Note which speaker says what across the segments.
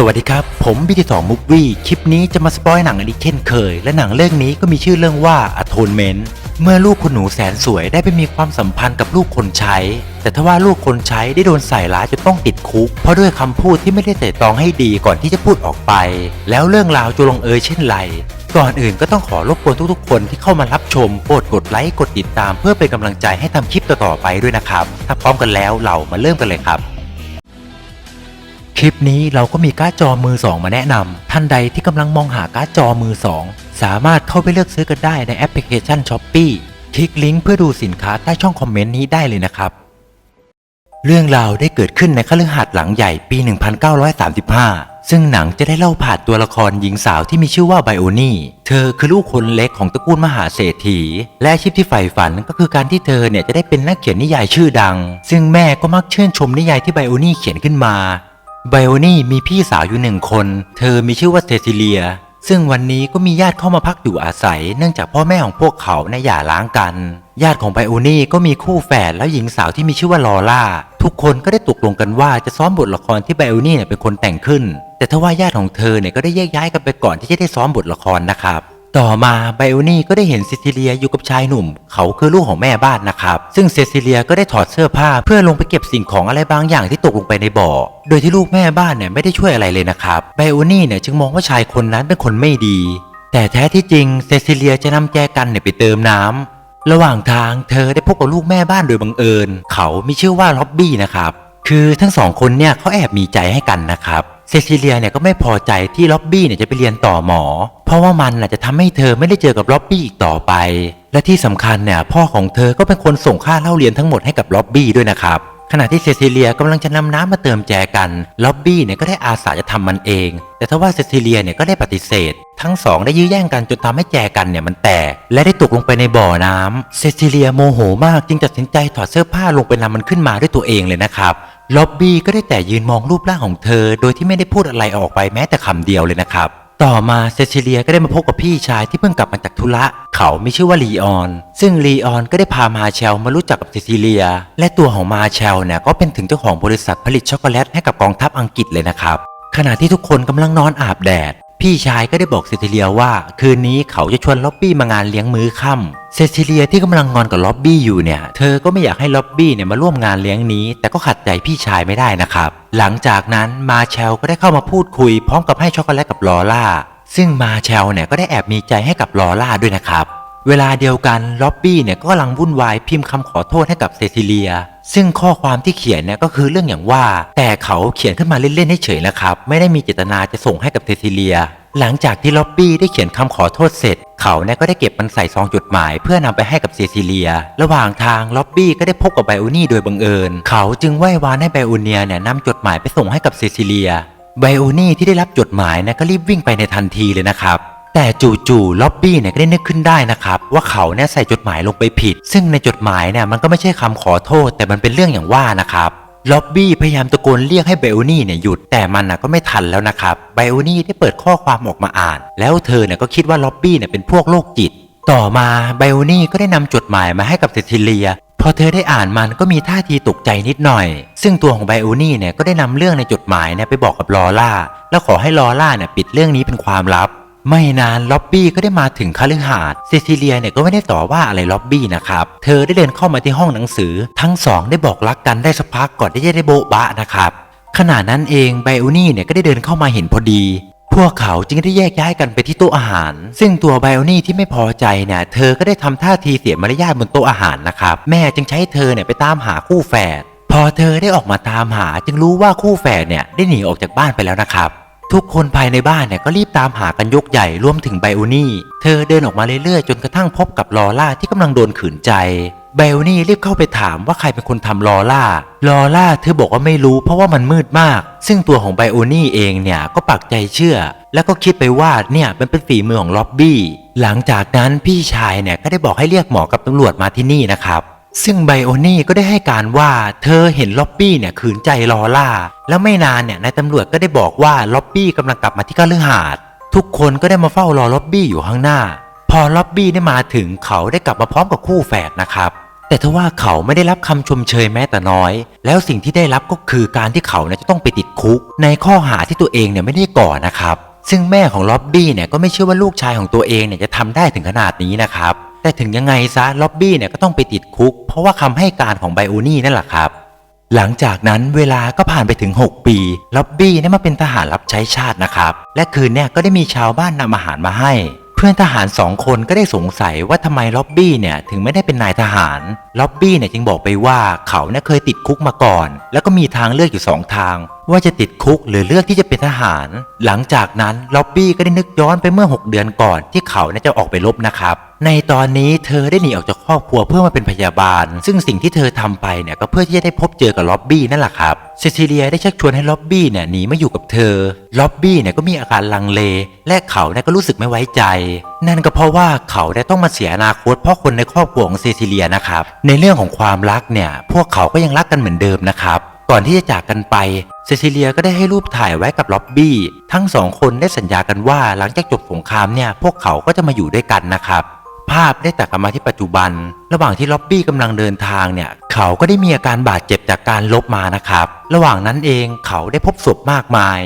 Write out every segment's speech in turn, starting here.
Speaker 1: สวัสดีครับ ผมบิทีสองมุกวี่คลิปนี้จะมาสปอยหนังอันนี้เช่นเคย และหนังเรื่องนี้ก็มีชื่อเรื่องว่า Atonement เมื่อลูกคุณหนูแสนสวยได้ไปมีความสัมพันธ์กับลูกคนใช้ แต่ทว่าลูกคนใช้ได้โดนใส่ร้ายจนต้องติดคุก เพราะด้วยคำพูดที่ไม่ได้แต่ตองให้ดีก่อนที่จะพูดออกไป แล้วเรื่องราวจะลงเอยเช่นไร ก่อนอื่นก็ต้องขอรบกวนทุกๆ คนที่เข้ามารับชมโปรดกดไลค์กดติดตาม เพื่อเป็นกำลังใจให้ทำคลิปต่อๆไปด้วยนะครับถ้าพร้อมกันแล้วเรามาเริ่มกันเลยครับ คลิปนี้เราก็มีการ์ดจอมือ 2 มาแนะนำท่านใดที่กำลังมองหาการ์ดจอมือ 2 สามารถเข้าไปเลือกซื้อกันได้ในแอปพลิเคชัน s h อ p e e คลิกลิงก์เพื่อดูสินค้าใต้ช่องคอมเมนต์นี้ได้เลยนะครับ เรื่องราวได้เกิดขึ้นในคฤหาสน์หลังใหญ่ปี 1935 ซึ่งหนังจะได้เล่าผ่านตัวละครหญิงสาวที่มีชื่อว่าไบโอนี่ เธอคือลูกคนเล็กของตระกูลมหาเศรษฐี และอาชีพที่ใฝ่ฝันก็คือการที่เธอเนี่ยจะได้เป็นนักเขียนนิยายชื่อดัง ซึ่งแม่ก็มักชื่นชมนิยายที่ไบโอนี่เขียนขึ้นมา ไบโอนี่มีพี่สาวอยู่หนึ่งคน เธอมีชื่อว่าเซซิเลีย ซึ่งวันนี้ก็มีญาติเข้ามาพักอยู่อาศัย เนื่องจากพ่อแม่ของพวกเขาในหย่าร้างกัน ญาติของไบโอนี่ก็มีคู่แฝดแล้วหญิงสาวที่มีชื่อว่าลอล่า ทุกคนก็ได้ตกลงกันว่าจะซ้อมบทละครที่ไบโอนี่เนี่ยเป็นคนแต่งขึ้น แต่ทว่าญาติของเธอเนี่ยก็ได้แยกย้ายกันไปก่อนที่จะได้ซ้อมบทละครนะครับ ต่อมาไบโอนี่ก็ได้เห็นเซซิเลียอยู่กับชายหนุ่ม เขาคือลูกของแม่บ้านนะครับ ซึ่งเซซิเลียก็ได้ถอดเสื้อผ้าเพื่อลงไปเก็บสิ่งของอะไรบางอย่างที่ตกลงไปในบ่อ โดยที่ลูกแม่บ้านเนี่ยไม่ได้ช่วยอะไรเลยนะครับไบโอนี่เนี่ยจึงมองว่าชายคนนั้นเป็นคนไม่ดี แต่แท้ที่จริงเซซิเลียจะนำแจกันเนี่ยไปเติมน้ำระหว่างทางเธอได้พบกับลูกแม่บ้านโดยบังเอิญ เขามีชื่อว่าล็อบบี้นะครับคือทั้งสองคนเนี่ยเขาแอบมีใจให้กันนะครับ เซซิเลียเนี่ยก็ไม่พอใจที่ล็อบบี้เนี่ยจะไปเรียนต่อหมอ เพราะว่ามันน่ะจะทำให้เธอไม่ได้เจอกับล็อบบี้อีกต่อไป และที่สำคัญเนี่ยพ่อของเธอก็เป็นคนส่งค่าเล่าเรียนทั้งหมดให้กับล็อบบี้ด้วยนะครับขณะที่เซซิเลียกำลังจะนำน้ำมาเติมแจกันล็อบบี้เนี่ยก็ได้อาสาจะทำมันเอง แต่ทว่าเซซิเลียเนี่ยก็ได้ปฏิเสธ ทั้งสองได้ยื้อแย่งกันจนทำให้แจกันเนี่ยมันแตก และได้ตกลงไปในบ่อน้ำเซซิเลียโมโหมากจึงตัดสินใจถอดเสื้อผ้าลงไปนำมันขึ้นมาด้วยตัวเองเลยนะครับ ล็อบบี้ก็ได้แต่ยืนมองรูปร่างของเธอ โดยที่ไม่ได้พูดอะไรออกไปแม้แต่คำเดียวเลยนะครับ ต่อมาเซซิเลียก็ได้มาพบกับพี่ชายที่เพิ่งกลับมาจากธุระ เขามีชื่อว่าลีออน ซึ่งลีออนก็ได้พามาเชลมารู้จักกับเซซิเลีย และตัวของมาเชลเนี่ยก็เป็นถึงเจ้าของบริษัทผลิตช็อกโกแลตให้กับกองทัพอังกฤษเลยนะครับขณะที่ทุกคนกำลังนอนอาบแดด พี่ชายก็ได้บอกเซซิเลียว่า คืนนี้เขาจะชวนล็อบบี้มางานเลี้ยงมื้อค่ำเซซิเลียที่กำลังงอนกับล็อบบี้อยู่เนี่ย เธอก็ไม่อยากให้ล็อบบี้เนี่ยมาร่วมงานเลี้ยงนี้ แต่ก็ขัดใจพี่ชายไม่ได้นะครับ หลังจากนั้นมาเชลก็ได้เข้ามาพูดคุยพร้อมกับให้ช็อกโกแลตกับลอล่า ซึ่งมาเชลเนี่ยก็ได้แอบมีใจให้กับลอล่าด้วยนะครับ เวลาเดียวกันล็อบบี้เนี่ยก็กำลังวุ่นวายพิมพ์คำขอโทษให้กับเซซิเลีย ซึ่งข้อความที่เขียนเนี่ยก็คือเรื่องอย่างว่า แต่เขาเขียนขึ้นมาเล่นๆเฉยๆนะครับ ไม่ได้มีเจตนาจะส่งให้กับเซซิเลีย หลังจากที่ล็อบบี้ได้เขียนคำขอโทษเสร็จ เขาเนี่ยก็ได้เก็บมันใส่ซองจดหมาย เพื่อนำไปให้กับเซซิเลีย ระหว่างทางล็อบบี้ก็ได้พบกับไบโอนี่โดยบังเอิญ เขาจึงไหว้วานให้ไบโอเนียเนี่ยนำจดหมายไปส่งให้กับเซซิเลีย ไบโอนี่ที่ได้รับจดหมายนะก็รีบวิ่งไปในทันทีเลยนะครับ แต่จู่ๆล็อบบี้เนี่ยก็ได้นึกขึ้นได้นะครับว่าเขาเนี่ยใส่จดหมายลงไปผิด ซึ่งในจดหมายเนี่ยมันก็ไม่ใช่คำขอโทษ แต่มันเป็นเรื่องอย่างว่านะครับล็อบบี้พยายามตะโกนเรียกให้ไบโอนี่เนี่ยหยุดแต่มันนะก็ไม่ทันแล้วนะครับไบโอนี่ได้เปิดข้อความออกมาอ่าน แล้วเธอเนี่ยก็คิดว่าล็อบบี้เนี่ยเป็นพวกโรคจิต ต่อมาไบโอนี่ก็ได้นำจดหมายมาให้กับเซซิเลียพอเธอได้อ่านมันก็มีท่าทีตกใจนิดหน่อย ซึ่งตัวของไบโอนี่เนี่ยก็ได้นำเรื่องในจดหมายเนี่ยไปบอกกับลอล่าแล้วขอให้ลอล่าเนี่ยปิดเรื่องนี้เป็นความลับ ไม่นานล็อบบี้ก็ได้มาถึงคฤหาสน์เซซิเลียเนี่ยก็ไม่ได้ต่อว่าอะไรล็อบบี้นะครับ เธอได้เดินเข้ามาที่ห้องหนังสือ ทั้งสองได้บอกรักกันได้สักพักก่อนที่จะได้โบ๊ะบะนะครับขณะนั้นเองไบโอนี่เนี่ยก็ได้เดินเข้ามาเห็นพอดี พวกเขาจึงได้แยกย้ายกันไปที่โต๊ะอาหาร ซึ่งตัวไบโอนี่ที่ไม่พอใจเนี่ยเธอก็ได้ทำท่าทีเสียมารยาทบนโต๊ะอาหารนะครับแม่จึงใช้เธอเนี่ยไปตามหาคู่แฝดพอเธอได้ออกมาตามหาจึงรู้ว่าคู่แฝดเนี่ยได้หนีออกจากบ้านไปแล้วนะครับ ทุกคนภายในบ้านเนี่ยก็รีบตามหากันยกใหญ่รวมถึงไบโอนี่ เธอเดินออกมาเรื่อยๆ จนกระทั่งพบกับลอล่าที่กำลังโดนขืนใจไบโอนี่รีบเข้าไปถามว่าใครเป็นคนทำลอล่า ลอล่าเธอบอกว่าไม่รู้เพราะว่ามันมืดมาก ซึ่งตัวของไบโอนี่เองเนี่ยก็ปักใจเชื่อ แล้วก็คิดไปว่าเนี่ยมันเป็นฝีมือของล็อบบี้ หลังจากนั้นพี่ชายเนี่ยก็ได้บอกให้เรียกหมอกับตำรวจมาที่นี่นะครับ ซึ่งไบโอนี่ก็ได้ให้การว่าเธอเห็นล็อบบี้เนี่ยขืนใจลอล่า แล้วไม่นานเนี่ยนายตำรวจก็ได้บอกว่าล็อบบี้กำลังกลับมาที่คฤหาสน์ทุกคนก็ได้มาเฝ้ารอล็อบบี้อยู่ข้างหน้า พอล็อบบี้ได้มาถึงเขาได้กลับมาพร้อมกับคู่แฝดนะครับ แต่ทว่าเขาไม่ได้รับคำชมเชยแม้แต่น้อย แล้วสิ่งที่ได้รับก็คือการที่เขาเนี่ยจะต้องไปติดคุก ในข้อหาที่ตัวเองเนี่ยไม่ได้ก่อนะครับซึ่งแม่ของล็อบบี้เนี่ยก็ไม่เชื่อว่าลูกชายของตัวเองเนี่ยจะทำได้ถึงขนาดนี้นะครับ แต่ถึงยังไงซะล็อบบี้เนี่ยก็ต้องไปติดคุก เพราะว่าคำให้การของไบโอนี่นั่นแหละครับ หลังจากนั้นเวลาก็ผ่านไปถึง 6 ปีล็อบบี้ได้มาเป็นทหารรับใช้ชาตินะครับ และคืนเนี่ยก็ได้มีชาวบ้านนำอาหารมาให้ พื่อนทหารสองคนก็ได้สงสัยว่าทำไมล็อบบี้เนี่ยถึงไม่ได้เป็นนายทหาร ล็อบบี้เนี่ยจึงบอกไปว่าเขาเนี่ยเคยติดคุกมาก่อน แล้วก็มีทางเลือกอยู่สองทาง ว่าจะติดคุกหรือเลือกที่จะเป็นทหาร หลังจากนั้นล็อบบี้ก็ได้นึกย้อนไปเมื่อ 6 เดือนก่อน ที่เขาเนี่ยจะออกไปรบนะครับในตอนนี้เธอได้หนีออกจากครอบครัวเพื่อมาเป็นพยาบาล ซึ่งสิ่งที่เธอทำไปเนี่ยก็เพื่อที่จะได้พบเจอกับล็อบบี้นั่นแหละครับ เซซิเลียได้ชักชวนให้ล็อบบี้เนี่ยหนีมาอยู่กับเธอ ล็อบบี้เนี่ยก็มีอาการลังเล และเขาเนี่ยก็รู้สึกไม่ไว้ใจ นั่นก็เพราะว่าเขาได้ต้องมาเสียอนาคตเพราะคนในครอบครัวของเซซิเลียนะครับ ในเรื่องของความรักเนี่ย พวกเขาก็ยังรักกันเหมือนเดิมนะครับ ก่อนที่จะจากกันไป เซซิเลียก็ได้ให้รูปถ่ายไว้กับล็อบบี้ ทั้งสองคนได้สัญญากันว่าหลังจากจบสงครามเนี่ย พวกเขาก็จะมาอยู่ด้วยกันนะครับ ภาพได้ตัดกลับมาที่ปัจจุบัน ระหว่างที่ล็อบบี้กำลังเดินทางเนี่ย เขาก็ได้มีอาการบาดเจ็บจากการลบมานะครับ ระหว่างนั้นเองเขาได้พบศพมากมาย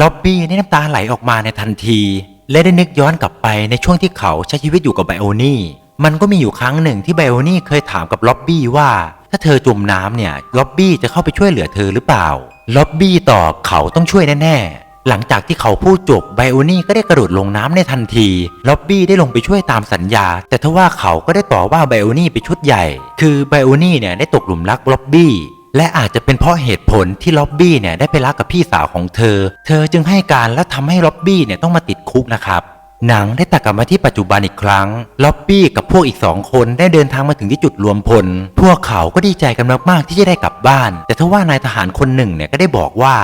Speaker 1: ล็อบบี้ได้น้ำตาไหลออกมาในทันที และได้นึกย้อนกลับไปในช่วงที่เขาใช้ชีวิตอยู่กับไบโอนี่มันก็มีอยู่ครั้งหนึ่งที่ไบโอนี่เคยถามกับล็อบบี้ว่า ถ้าเธอจมน้ำเนี่ยล็อบบี้จะเข้าไปช่วยเหลือเธอหรือเปล่าล็อบบี้ตอบเขาต้องช่วยแน่ๆ หลังจากที่เขาพูดจบไบโอนี่ก็ได้กระโดดลงน้ำในทันทีล็อบบี้ได้ลงไปช่วยตามสัญญา แต่ทว่าเขาก็ได้ต่อว่าไบโอนี่ไปชุดใหญ่ คือไบโอนี่เนี่ยได้ตกหลุมรักล็อบบี้และอาจจะเป็นเพราะเหตุผลที่ล็อบบี้เนี่ยได้ไปรักกับพี่สาวของเธอ เธอจึงให้การและทำให้ล็อบบี้เนี่ยต้องมาติดคุกนะครับหนังได้ตัดกลับมาที่ปัจจุบันอีกครั้ง ล็อบบี้กับพวกอีกสองคนได้เดินทางมาถึงที่จุดรวมพล พวกเขาก็ดีใจกันมากๆที่จะได้กลับบ้าน แต่ทว่านายทหารคนหนึ่งเนี่ยก็ได้บอกว่า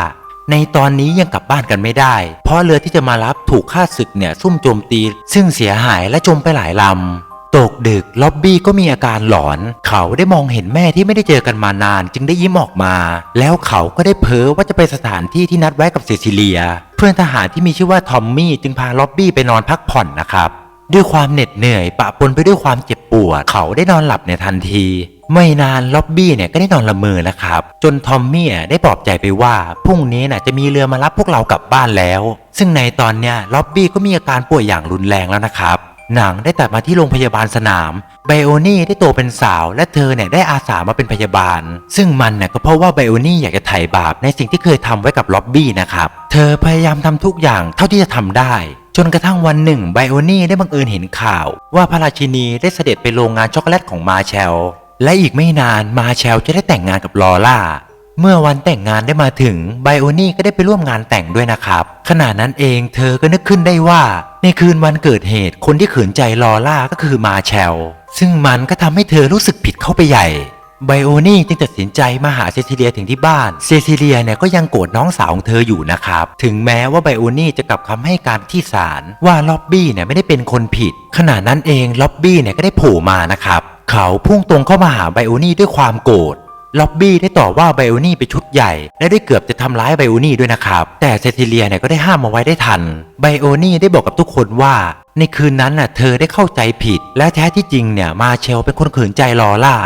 Speaker 1: ในตอนนี้ยังกลับบ้านกันไม่ได้ เพราะเรือที่จะมารับถูกฆ่าศึกเนี่ยซุ่มโจมตี ซึ่งเสียหายและจมไปหลายลำ ตกดึกล็อบบี้ก็มีอาการหลอน เขาได้มองเห็นแม่ที่ไม่ได้เจอกันมานาน จึงได้ยิ้มออกมา แล้วเขาก็ได้เพ้อว่าจะไปสถานที่ที่นัดไว้กับเซซิเลีย เพื่อนทหารที่มีชื่อว่าทอมมี่จึงพาล็อบบี้ไปนอนพักผ่อนนะครับด้วยความเหน็ดเหนื่อยปะปนไปด้วยความเจ็บปวด เขาได้นอนหลับในทันที ไม่นานล็อบบี้เนี่ยก็ได้นอนละเมอนะครับ จนทอมมี่ได้ปลอบใจไปว่าพรุ่งนี้น่ะจะมีเรือมารับพวกเรากลับบ้านแล้ว ซึ่งในตอนเนี้ยล็อบบี้ก็มีอาการป่วยอย่างรุนแรงแล้วนะครับหนังได้ตัดมาที่โรงพยาบาลสนาม ไบโอนี่ได้โตเป็นสาว และเธอเนี่ยได้อาสามาเป็นพยาบาล ซึ่งมันเนี่ยก็เพราะว่าไบโอนี่อยากจะไถ่บาปในสิ่งที่เคยทำไว้กับล็อบบี้นะครับ เธอพยายามทำทุกอย่างเท่าที่จะทำได้ จนกระทั่งวันหนึ่งไบโอนี่ได้บังเอิญเห็นข่าว ว่าพระราชินีได้เสด็จไปโรงงานช็อกโกแลตของมาเชล และอีกไม่นานมาเชลจะได้แต่งงานกับลอร่า เมื่อวันแต่งงานได้มาถึงไบโอนี่ก็ได้ไปร่วมงานแต่งด้วยนะครับ ขณะนั้นเองเธอก็นึกขึ้นได้ว่า ในคืนวันเกิดเหตุคนที่ขืนใจลอร่าก็คือมาเชล ซึ่งมันก็ทำให้เธอรู้สึกผิดเข้าไปใหญ่ไบโอนี่จึงตัดสินใจมาหาเซซิเลียถึงที่บ้าน เซซิเลียเนี่ยก็ยังโกรธน้องสาวของเธออยู่นะครับ ถึงแม้ว่าไบโอนี่จะกลับคำให้การที่ศาลว่าล็อบบี้เนี่ยไม่ได้เป็นคนผิด ขณะนั้นเองล็อบบี้เนี่ยก็ได้โผล่มานะครับ เขาพุ่งตรงเข้ามาหาไบโอนี่ด้วยความโกรธล็อบบี้ได้ต่อว่าไบโอนี่ไปชุดใหญ่ และได้เกือบจะทำร้ายไบโอนี่ด้วยนะครับ แต่เซติเลียเนี่ยก็ได้ห้ามเอาไว้ได้ทัน ไบโอนี่ได้บอกกับทุกคนว่า ในคืนนั้นน่ะเธอได้เข้าใจผิด และแท้ที่จริงเนี่ยมาเชลเป็นคนขืนใจลอล่า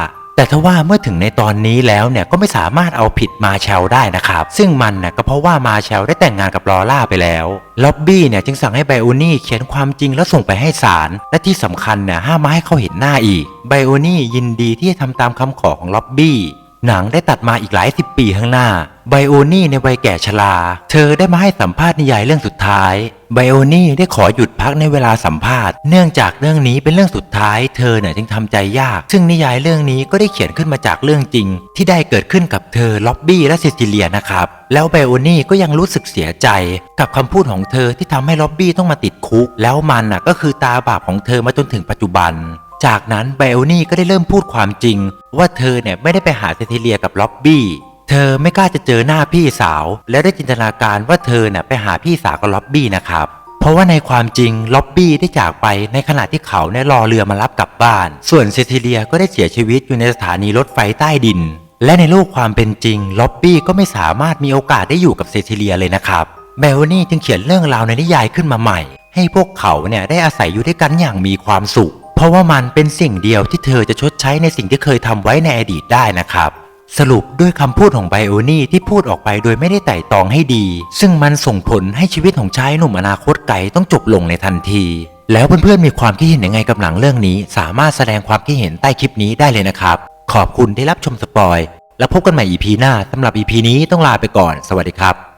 Speaker 1: แต่ทว่าเมื่อถึงในตอนนี้แล้วเนี่ยก็ไม่สามารถเอาผิดมาเชลได้นะครับ ซึ่งมันน่ยก็เพราะว่ามาเชลได้แต่งงานกับลอล่าไปแล้วล็อบบี้เนี่ยจึงสั่งให้ไบโอนี่เขียนความจริงแล้วส่งไปให้ศาลและที่สำคัญเนี่ยห้ามไม่ให้เขาเห็นหน้าอีกไบโอนี่ยินดีที่จะทำตามคำขอของล็อบบี้ หนังได้ตัดมาอีกหลายสิบปีข้างหน้า ไบโอนี่ในวัยแก่ชรา เธอได้มาให้สัมภาษณ์นิยายเรื่องสุดท้าย ไบโอนี่ได้ขอหยุดพักในเวลาสัมภาษณ์ เนื่องจากเรื่องนี้เป็นเรื่องสุดท้าย เธอเนี่ยจึงทำใจยาก ซึ่งนิยายเรื่องนี้ก็ได้เขียนขึ้นมาจากเรื่องจริง ที่ได้เกิดขึ้นกับเธอล็อบบี้และเซซิเลียนะครับ แล้วไบโอนี่ก็ยังรู้สึกเสียใจ กับคำพูดของเธอที่ทำให้ล็อบบี้ต้องมาติดคุก แล้วมันน่ะก็คือตาบาปของเธอมาจนถึงปัจจุบัน จากนั้นไบโอนี่ก็ได้เริ่มพูดความจริง ว่าเธอเนี่ยไม่ได้ไปหาเซซิเลียกับล็อบบี้ เธอไม่กล้าจะเจอหน้าพี่สาว และได้จินตนาการว่าเธอเนี่ยไปหาพี่สาวกับล็อบบี้นะครับเพราะว่าในความจริงล็อบบี้ได้จากไปในขณะที่เขาเนี่ยรอเรือมารับกลับบ้าน ส่วนเซซิเลียก็ได้เสียชีวิตอยู่ในสถานีรถไฟใต้ดิน และในโลกความเป็นจริงล็อบบี้ก็ไม่สามารถมีโอกาสได้อยู่กับเซซิเลียเลยนะครับเบลนี่จึงเขียนเรื่องราวในนิยายขึ้นมาใหม่ ให้พวกเขาเนี่ยได้อาศัยอยู่ด้วยกันอย่างมีความสุข เพราะว่ามันเป็นสิ่งเดียวที่เธอจะชดใช้ในสิ่งที่เคยทำไว้ในอดีตได้นะครับสรุปด้วยคำพูดของไบโอนี่ที่พูดออกไปโดยไม่ได้ไต่ตองให้ดี ซึ่งมันส่งผลให้ชีวิตของชายหนุ่มอนาคตไกลต้องจบลงในทันที แล้วเพื่อนๆมีความคิดเห็นยังไงกับหนังเรื่องนี้ สามารถแสดงความคิดเห็นใต้คลิปนี้ได้เลยนะครับ ขอบคุณที่รับชมสปอย แล้วพบกันใหม่ EP หน้าสำหรับ EP นี้ต้องลาไปก่อน สวัสดีครับ